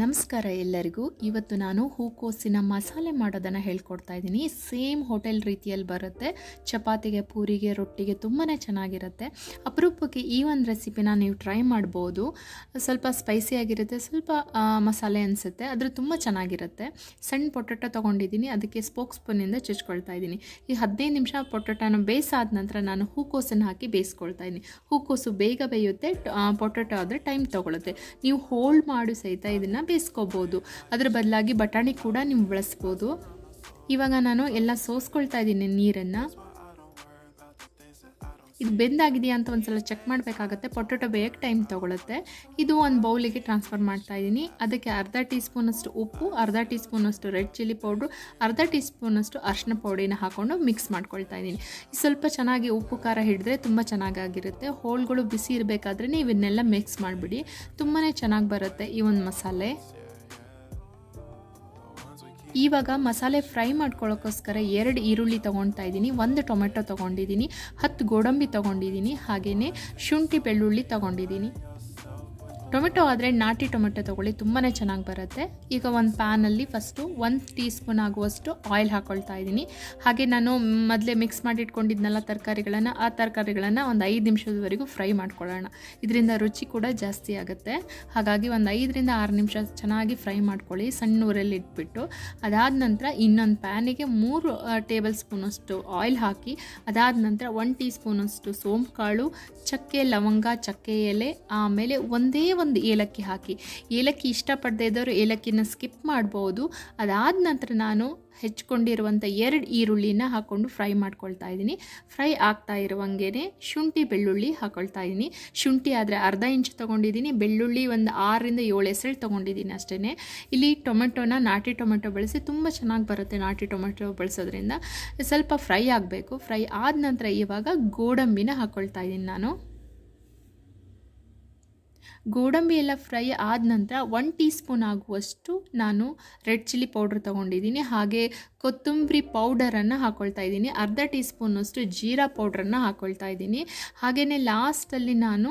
ನಮಸ್ಕಾರ ಎಲ್ಲರಿಗೂ. ಇವತ್ತು ನಾನು ಹೂಕೋಸಿನ ಮಸಾಲೆ ಮಾಡೋದನ್ನು ಹೇಳ್ಕೊಡ್ತಾ ಇದ್ದೀನಿ. ಸೇಮ್ ಹೋಟೆಲ್ ರೀತಿಯಲ್ಲಿ ಬರುತ್ತೆ. ಚಪಾತಿಗೆ, ಪೂರಿಗೆ, ರೊಟ್ಟಿಗೆ ತುಂಬಾ ಚೆನ್ನಾಗಿರುತ್ತೆ. ಅಪರೂಪಕ್ಕೆ ಈ ಒಂದು ರೆಸಿಪಿನ ನೀವು ಟ್ರೈ ಮಾಡ್ಬೋದು. ಸ್ವಲ್ಪ ಸ್ಪೈಸಿ ಆಗಿರುತ್ತೆ, ಸ್ವಲ್ಪ ಮಸಾಲೆ ಅನಿಸುತ್ತೆ. ಆದರೆ ತುಂಬ ಚೆನ್ನಾಗಿರುತ್ತೆ. ಸಣ್ಣ ಪೊಟೊಟೊ ತೊಗೊಂಡಿದ್ದೀನಿ. ಅದಕ್ಕೆ ಸ್ಪೋಕ್ ಸ್ಪೂನಿಂದ ಚುಚ್ಕೊಳ್ತಾ ಇದ್ದೀನಿ. ಈ ಹದಿನೈದು ನಿಮಿಷ ಪೊಟೊಟೊನ ಬೇಯಿಸಾದ ನಂತರ ನಾನು ಹೂಕೋಸನ್ನು ಹಾಕಿ ಬೇಯಿಸ್ಕೊಳ್ತಾ ಇದ್ದೀನಿ. ಹೂಕೋಸು ಬೇಗ ಬೇಯುತ್ತೆ ಪೊಟೊಟೊ ಆದರೆ ಟೈಮ್ ತೊಗೊಳುತ್ತೆ. ನೀವು ಹೋಲ್ಡ್ ಮಾಡು ಸಹಿತ ಇದನ್ನು ಬೇಯಿಸ್ಕೋಬೋದು. ಅದರ ಬದಲಾಗಿ ಬಟಾಣಿ ಕೂಡ ನೀವು ಬಳಸ್ಬೋದು. ಇವಾಗ ನಾನು ಎಲ್ಲ ಸೋಸ್ಕೊಳ್ತಾ ಇದ್ದೀನಿ ನೀರನ್ನು. ಇದು ಬೆಂದಾಗಿದೆಯಾ ಅಂತ ಒಂದ್ಸಲ ಚೆಕ್ ಮಾಡಬೇಕಾಗತ್ತೆ. ಪೊಟೊಟೊ ಬೇಯಕ್ಕೆ ಟೈಮ್ ತೊಗೊಳುತ್ತೆ. ಇದು ಒಂದು ಬೌಲಿಗೆ ಟ್ರಾನ್ಸ್ಫರ್ ಮಾಡ್ತಾ ಇದ್ದೀನಿ ಅದಕ್ಕೆ ಅರ್ಧ ಟೀ ಸ್ಪೂನಷ್ಟು ಉಪ್ಪು, ಅರ್ಧ ಟೀ ಸ್ಪೂನಷ್ಟು ರೆಡ್ ಚಿಲ್ಲಿ ಪೌಡ್ರು ಅರ್ಧ ಟೀ ಸ್ಪೂನಷ್ಟು ಅರಿಶಿನ ಪೌಡಿನ ಹಾಕ್ಕೊಂಡು ಮಿಕ್ಸ್ ಮಾಡ್ಕೊಳ್ತಾ ಇದ್ದೀನಿ ಸ್ವಲ್ಪ ಚೆನ್ನಾಗಿ ಉಪ್ಪು, ಖಾರ ಹಿಡಿದ್ರೆ ತುಂಬ ಚೆನ್ನಾಗಾಗಿರುತ್ತೆ. ಹೋಳ್ಗಳು ಬಿಸಿ ಇರಬೇಕಾದ್ರೆ ನೀವು ಇದನ್ನೆಲ್ಲ ಮಿಕ್ಸ್ ಮಾಡಿಬಿಡಿ. ತುಂಬಾ ಚೆನ್ನಾಗಿ ಬರುತ್ತೆ ಈ ಒಂದು ಮಸಾಲೆ. ಇವಾಗ ಮಸಾಲೆ ಫ್ರೈ ಮಾಡ್ಕೊಳ್ಳೋಕ್ಕೋಸ್ಕರ ಎರಡು ಈರುಳ್ಳಿ ತೊಗೊಳ್ತಾ ಇದ್ದೀನಿ, ಒಂದು ಟೊಮೆಟೊ ತೊಗೊಂಡಿದ್ದೀನಿ, ಹತ್ತು ಗೋಡಂಬಿ ತೊಗೊಂಡಿದ್ದೀನಿ ಹಾಗೆಯೇ ಶುಂಠಿ ಬೆಳ್ಳುಳ್ಳಿ ತೊಗೊಂಡಿದ್ದೀನಿ. ಟೊಮೆಟೊ ಆದರೆ ನಾಟಿ ಟೊಮೆಟೊ ತೊಗೊಳ್ಳಿ ತುಂಬಾ ಚೆನ್ನಾಗಿ ಬರುತ್ತೆ. ಈಗ ಒಂದು ಪ್ಯಾನಲ್ಲಿ ಫಸ್ಟು ಒಂದು ಟೀ ಸ್ಪೂನ್ ಆಗುವಷ್ಟು ಆಯಿಲ್ ಹಾಕ್ಕೊಳ್ತಾ ಇದ್ದೀನಿ. ಹಾಗೆ ನಾನು ಮೊದಲೇ ಮಿಕ್ಸ್ ಮಾಡಿ ಇಟ್ಕೊಂಡಿದ್ನಲ್ಲ ತರಕಾರಿಗಳನ್ನು, ಆ ತರಕಾರಿಗಳನ್ನು ಒಂದು ಐದು ನಿಮಿಷದವರೆಗೂ ಫ್ರೈ ಮಾಡ್ಕೊಳ್ಳೋಣ. ಇದರಿಂದ ರುಚಿ ಕೂಡ ಜಾಸ್ತಿ ಆಗುತ್ತೆ. ಹಾಗಾಗಿ ಒಂದು ಐದರಿಂದ ಆರು ನಿಮಿಷ ಚೆನ್ನಾಗಿ ಫ್ರೈ ಮಾಡ್ಕೊಳ್ಳಿ, ಸಣ್ಣ ಊರಲ್ಲಿ ಇಟ್ಬಿಟ್ಟು. ಅದಾದ ನಂತರ ಇನ್ನೊಂದು ಪ್ಯಾನಿಗೆ ಮೂರು ಟೇಬಲ್ ಸ್ಪೂನಷ್ಟು ಆಯಿಲ್ ಹಾಕಿ, ಅದಾದ ನಂತರ ಒನ್ ಟೀ ಸ್ಪೂನಷ್ಟು ಸೋಂಪು ಕಾಳು, ಚಕ್ಕೆ ಲವಂಗ, ಚಕ್ಕೆ ಎಲೆ, ಆಮೇಲೆ ಒಂದೇ ಒಂದು ಏಲಕ್ಕಿ ಹಾಕಿ. ಏಲಕ್ಕಿ ಇಷ್ಟಪಡದೇ ಇದ್ದವರು ಏಲಕ್ಕಿನ ಸ್ಕಿಪ್ ಮಾಡ್ಬೋದು. ಅದಾದ ನಂತರ ನಾನು ಹೆಚ್ಕೊಂಡಿರುವಂಥ ಎರಡು ಈರುಳ್ಳಿನ ಹಾಕ್ಕೊಂಡು ಫ್ರೈ ಮಾಡ್ಕೊಳ್ತಾ ಇದ್ದೀನಿ. ಫ್ರೈ ಆಗ್ತಾ ಇರುವಂಗೆ ಶುಂಠಿ, ಬೆಳ್ಳುಳ್ಳಿ ಹಾಕ್ಕೊಳ್ತಾ ಇದ್ದೀನಿ. ಶುಂಠಿ ಆದರೆ ಅರ್ಧ ಇಂಚು ತೊಗೊಂಡಿದ್ದೀನಿ. ಬೆಳ್ಳುಳ್ಳಿ ಒಂದು ಆರರಿಂದ ಏಳು ಹೆಸರು ತೊಗೊಂಡಿದ್ದೀನಿ ಅಷ್ಟೇ ಇಲ್ಲಿ ಟೊಮೆಟೊನ ನಾಟಿ ಟೊಮೆಟೊ ಬಳಸಿ ತುಂಬ ಚೆನ್ನಾಗಿ ಬರುತ್ತೆ ನಾಟಿ ಟೊಮೆಟೊ ಬಳಸೋದ್ರಿಂದ. ಸ್ವಲ್ಪ ಫ್ರೈ ಆಗಬೇಕು. ಫ್ರೈ ಆದ ನಂತರ ಇವಾಗ ಗೋಡಂಬಿನ ಹಾಕ್ಕೊಳ್ತಾ ಇದ್ದೀನಿ ನಾನು. ಗೋಡಂಬಿ ಎಲ್ಲ ಫ್ರೈ ಆದ ನಂತರ ಒನ್ ಟೀ ಸ್ಪೂನ್ ಆಗುವಷ್ಟು ನಾನು ರೆಡ್ ಚಿಲ್ಲಿ ಪೌಡ್ರ್ ತೊಗೊಂಡಿದ್ದೀನಿ. ಹಾಗೆ ಕೊತ್ತಂಬರಿ ಪೌಡರನ್ನು ಹಾಕ್ಕೊಳ್ತಾ ಇದ್ದೀನಿ. ಅರ್ಧ ಟೀ ಸ್ಪೂನಷ್ಟು ಜೀರಾ ಪೌಡ್ರನ್ನು ಹಾಕ್ಕೊಳ್ತಾ ಇದ್ದೀನಿ. ಹಾಗೆಯೇ ಲಾಸ್ಟಲ್ಲಿ ನಾನು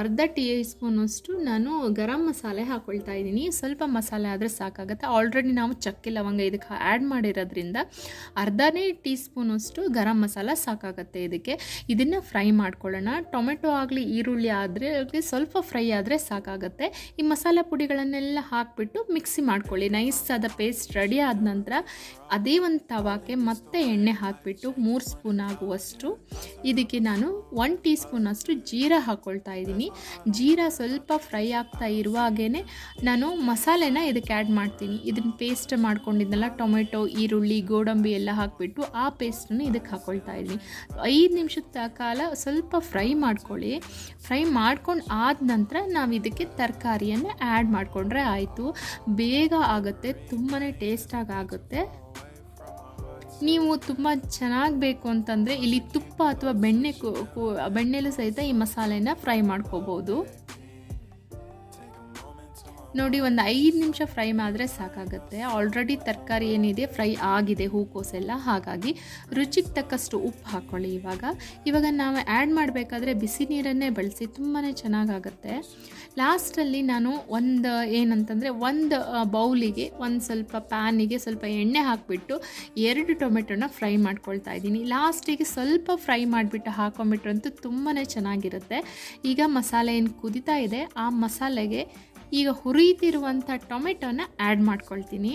ಅರ್ಧ ಟೀ ಸ್ಪೂನಷ್ಟು ನಾನು ಗರಂ ಮಸಾಲೆ ಹಾಕ್ಕೊಳ್ತಾ ಇದ್ದೀನಿ. ಸ್ವಲ್ಪ ಮಸಾಲೆ ಆದರೆ ಸಾಕಾಗುತ್ತೆ. ಆಲ್ರೆಡಿ ನಾವು ಚಕ್ಕೆ ಲವಂಗ ಇದಕ್ಕೆ ಆ್ಯಡ್ ಮಾಡಿರೋದ್ರಿಂದ ಅರ್ಧನೇ ಟೀ ಸ್ಪೂನಷ್ಟು ಗರಂ ಮಸಾಲ ಸಾಕಾಗುತ್ತೆ ಇದಕ್ಕೆ. ಇದನ್ನು ಫ್ರೈ ಮಾಡ್ಕೊಳ್ಳೋಣ. ಟೊಮೆಟೊ ಆಗಲಿ, ಈರುಳ್ಳಿ ಆದರೆ, ಸ್ವಲ್ಪ ಫ್ರೈ ಆದರೆ ಸಾಕಾಗುತ್ತೆ. ಈ ಮಸಾಲೆ ಪುಡಿಗಳನ್ನೆಲ್ಲ ಹಾಕಿಬಿಟ್ಟು ಮಿಕ್ಸಿ ಮಾಡ್ಕೊಳ್ಳಿ. ನೈಸಾದ ಪೇಸ್ಟ್ ರೆಡಿ ಆದ ನಂತರ ಅದೇ ಒಂದು ತವಾಕ್ಕೆ ಮತ್ತೆ ಎಣ್ಣೆ ಹಾಕಿಬಿಟ್ಟು ಮೂರು ಸ್ಪೂನ್ ಆಗುವಷ್ಟು ಇದಕ್ಕೆ ನಾನು ಒನ್ ಟೀ ಸ್ಪೂನಷ್ಟು ಜೀರಾ ಹಾಕ್ಕೊಳ್ತಾ ಇದ್ದೀನಿ. ಜೀರಾ ಸ್ವಲ್ಪ ಫ್ರೈ ಆಗ್ತಾ ಇರುವಾಗೇ ನಾನು ಮಸಾಲೆನ ಇದಕ್ಕೆ ಆ್ಯಡ್ ಮಾಡ್ತೀನಿ. ಇದನ್ನು ಪೇಸ್ಟ್ ಮಾಡ್ಕೊಂಡಿದ್ದೆಲ್ಲ ಟೊಮೆಟೊ, ಈರುಳ್ಳಿ, ಗೋಡಂಬಿ ಎಲ್ಲ ಹಾಕಿಬಿಟ್ಟು ಆ ಪೇಸ್ಟನ್ನು ಇದಕ್ಕೆ ಹಾಕ್ಕೊಳ್ತಾ ಇದ್ದೀನಿ. ಐದು ನಿಮಿಷದ ಕಾಲ ಸ್ವಲ್ಪ ಫ್ರೈ ಮಾಡ್ಕೊಳ್ಳಿ. ಫ್ರೈ ಮಾಡ್ಕೊಂಡು ಆದ ನಂತರ ನಾವು ಇದಕ್ಕೆ ತರಕಾರಿಯನ್ನು ಆ್ಯಡ್ ಮಾಡಿಕೊಂಡ್ರೆ ಆಯಿತು. ಬೇಗ ಆಗುತ್ತೆ ತುಂಬಾ ಟೇಸ್ಟಾಗಿ ಆಗುತ್ತೆ. ನೀವು ತುಂಬ ಚೆನ್ನಾಗಿ ಬೇಕು ಅಂತಂದರೆ ಇಲ್ಲಿ ತುಪ್ಪ ಅಥವಾ ಬೆಣ್ಣೆ ಬೆಣ್ಣೆಲೂ ಸಹಿತ ಈ ಮಸಾಲೆನ ಫ್ರೈ ಮಾಡ್ಕೋಬೋದು. ನೋಡಿ, ಒಂದು ಐದು ನಿಮಿಷ ಫ್ರೈ ಮಾಡಿದ್ರೆ ಸಾಕಾಗುತ್ತೆ. ಆಲ್ರೆಡಿ ತರಕಾರಿ ಏನಿದೆ, ಫ್ರೈ ಆಗಿದೆ, ಹೂಕೋಸೆಲ್ಲ. ಹಾಗಾಗಿ ರುಚಿಗೆ ತಕ್ಕಷ್ಟು ಉಪ್ಪು ಹಾಕ್ಕೊಳ್ಳಿ ಇವಾಗ. ಇವಾಗ ನಾವು ಆ್ಯಡ್ ಮಾಡಬೇಕಾದ್ರೆ ಬಿಸಿ ನೀರನ್ನೇ ಬಳಸಿ ತುಂಬಾ ಚೆನ್ನಾಗಾಗುತ್ತೆ. ಲಾಸ್ಟಲ್ಲಿ ನಾನು ಒಂದು ಏನಂತಂದರೆ, ಒಂದು ಬೌಲಿಗೆ, ಒಂದು ಸ್ವಲ್ಪ ಪ್ಯಾನಿಗೆ ಸ್ವಲ್ಪ ಎಣ್ಣೆ ಹಾಕಿಬಿಟ್ಟು ಎರಡು ಟೊಮೆಟೊನ ಫ್ರೈ ಮಾಡ್ಕೊಳ್ತಾ ಇದ್ದೀನಿ. ಲಾಸ್ಟಿಗೆ ಸ್ವಲ್ಪ ಫ್ರೈ ಮಾಡಿಬಿಟ್ಟು ಹಾಕೊಂಬಿಟ್ರಂತೂ ತುಂಬಾ ಚೆನ್ನಾಗಿರುತ್ತೆ. ಈಗ ಮಸಾಲೆ ಏನು ಕುದಿತಾ ಇದೆ, ಆ ಮಸಾಲೆಗೆ ಈಗ ಹುರಿತಿರುವಂಥ ಟೊಮೆಟೊನ ಆ್ಯಡ್ ಮಾಡ್ಕೊಳ್ತೀನಿ.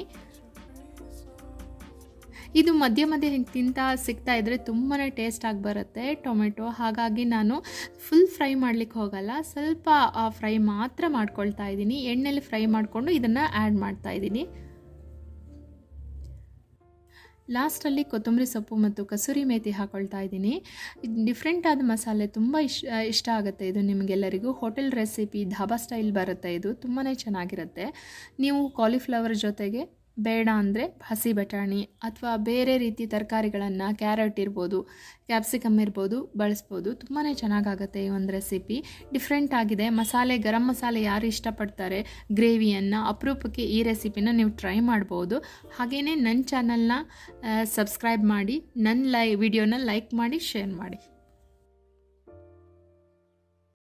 ಇದು ಮಧ್ಯ ಮಧ್ಯೆ ಹಿಂಗೆ ತಿಂತಾ ಸಿಗ್ತಾ ಇದ್ದರೆ ತುಂಬಾ ಟೇಸ್ಟ್ ಆಗಿ ಬರುತ್ತೆ ಟೊಮೆಟೊ. ಹಾಗಾಗಿ ನಾನು ಫುಲ್ ಫ್ರೈ ಮಾಡ್ಲಿಕ್ಕೆ ಹೋಗಲ್ಲ, ಸ್ವಲ್ಪ ಫ್ರೈ ಮಾತ್ರ ಮಾಡ್ಕೊಳ್ತಾ ಇದ್ದೀನಿ. ಎಣ್ಣೆಲಿ ಫ್ರೈ ಮಾಡಿಕೊಂಡು ಇದನ್ನು ಆ್ಯಡ್ ಮಾಡ್ತಾ ಇದ್ದೀನಿ. ಲಾಸ್ಟಲ್ಲಿ ಕೊತ್ತಂಬರಿ ಸೊಪ್ಪು ಮತ್ತು ಕಸೂರಿ ಮೇಥಿ ಹಾಕ್ಕೊಳ್ತಾ ಇದ್ದೀನಿ. ಡಿಫ್ರೆಂಟ್ ಆದ ಮಸಾಲೆ ತುಂಬ ಇಷ್ಟ ಇಷ್ಟ ಆಗುತ್ತೆ ಇದು ನಿಮಗೆಲ್ಲರಿಗೂ. ಹೋಟೆಲ್ ರೆಸಿಪಿ ಧಾಬಾ ಸ್ಟೈಲ್ ಬರುತ್ತೆ ಇದು ತುಂಬಾ ಚೆನ್ನಾಗಿರುತ್ತೆ. ನೀವು ಕಾಲಿಫ್ಲವರ್ ಜೊತೆಗೆ ಬೇಡ ಅಂದರೆ ಹಸಿ ಬಟಾಣಿ ಅಥವಾ ಬೇರೆ ರೀತಿ ತರಕಾರಿಗಳನ್ನು ಕ್ಯಾರೆಟ್ ಇರ್ಬೋದು, ಕ್ಯಾಪ್ಸಿಕಮ್ ಇರ್ಬೋದು, ಬಳಸ್ಬೋದು. ತುಂಬಾ ಚೆನ್ನಾಗಾಗುತ್ತೆ ಈ ಒಂದು ರೆಸಿಪಿ ಡಿಫ್ರೆಂಟ್ ಆಗಿದೆ. ಮಸಾಲೆ, ಗರಂ ಮಸಾಲೆ ಯಾರು ಇಷ್ಟಪಡ್ತಾರೆ, ಗ್ರೇವಿಯನ್ನು ಅಪರೂಪಕ್ಕೆ ಈ ರೆಸಿಪಿನ ನೀವು ಟ್ರೈ ಮಾಡ್ಬೋದು. ಹಾಗೆಯೇ ನನ್ನ ಚಾನಲ್ನ ಸಬ್ಸ್ಕ್ರೈಬ್ ಮಾಡಿ ನನ್ನ ಲೈ ವಿಡಿಯೋನ ಲೈಕ್ ಮಾಡಿ ಶೇರ್ ಮಾಡಿ.